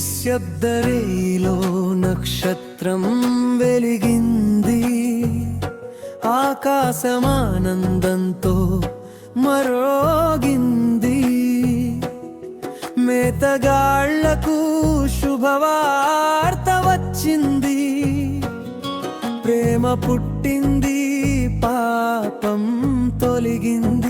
నిశ్శబ్దరేలో నక్షత్రం వెలిగింది. ఆకాశమానందంతో మరోగింది. మేతగాళ్ళకు శుభవార్త వచ్చింది. ప్రేమ పుట్టింది పాపం తొలగింది.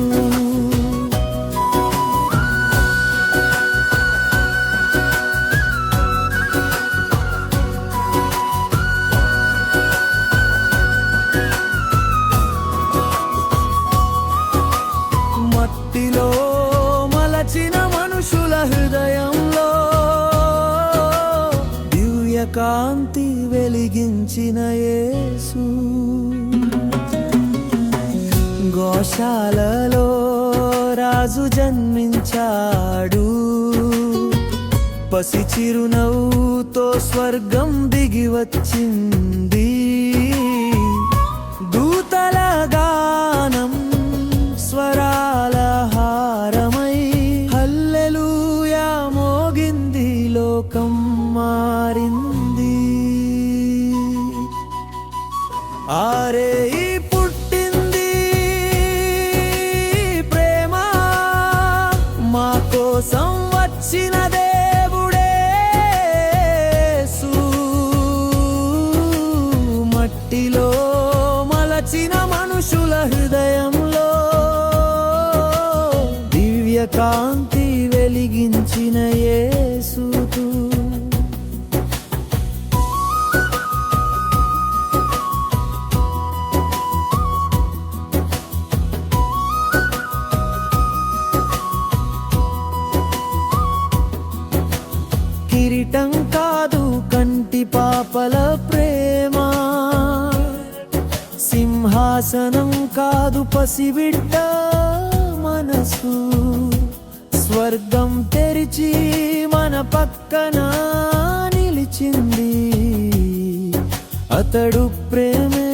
యేసు మట్టిలో మలచిన మనుషుల హృదయంలో దివ్య వెలిగించిన యేసు. గోశాలలో రాజు జన్మించాడు. పసి చిరునవ్వుతో స్వర్గం దిగి వచ్చింది. దూతల గానం స్వరాల హారమై హల్లెలూయా మోగింది లోకం మారింది. ఆరే కాంతి వెలిగించిన యేసు కిరీటం కాదు కంటి పాపల ప్రేమ. సింహాసనం కాదు పసిబిడ్డ మనసు స్వర్గం తెరిచి మన పక్కన నిలిచింది. అతడు ప్రేమే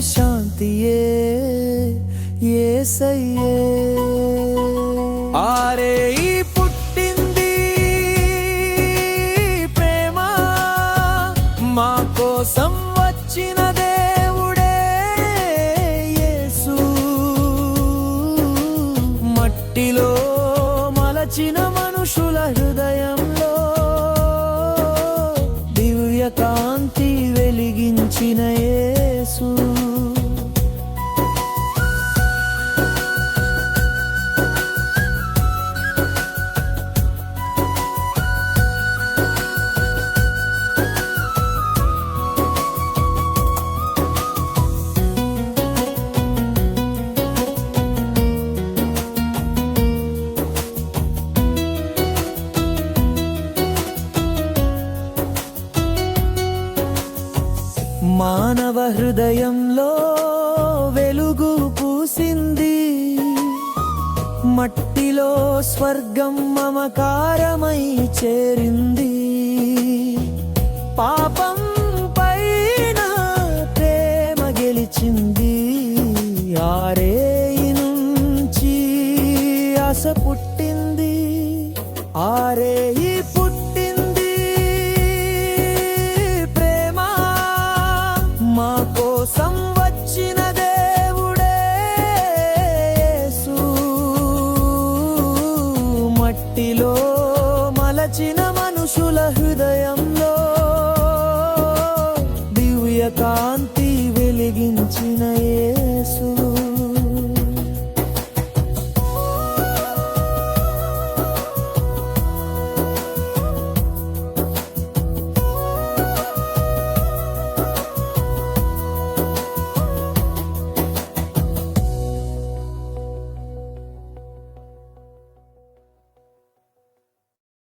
శాంతియే ఏ సయ్యే మట్టిలో మలచిన మానవ హృదయంలో వెలుగు పూసింది. మట్టిలో స్వర్గం మమకారమై చేరింది. పాపం పైన ప్రేమ గెలిచింది. ఆరేయి నుంచి ఆశ పుట్టింది. ఆరేయి పుట్టి Marco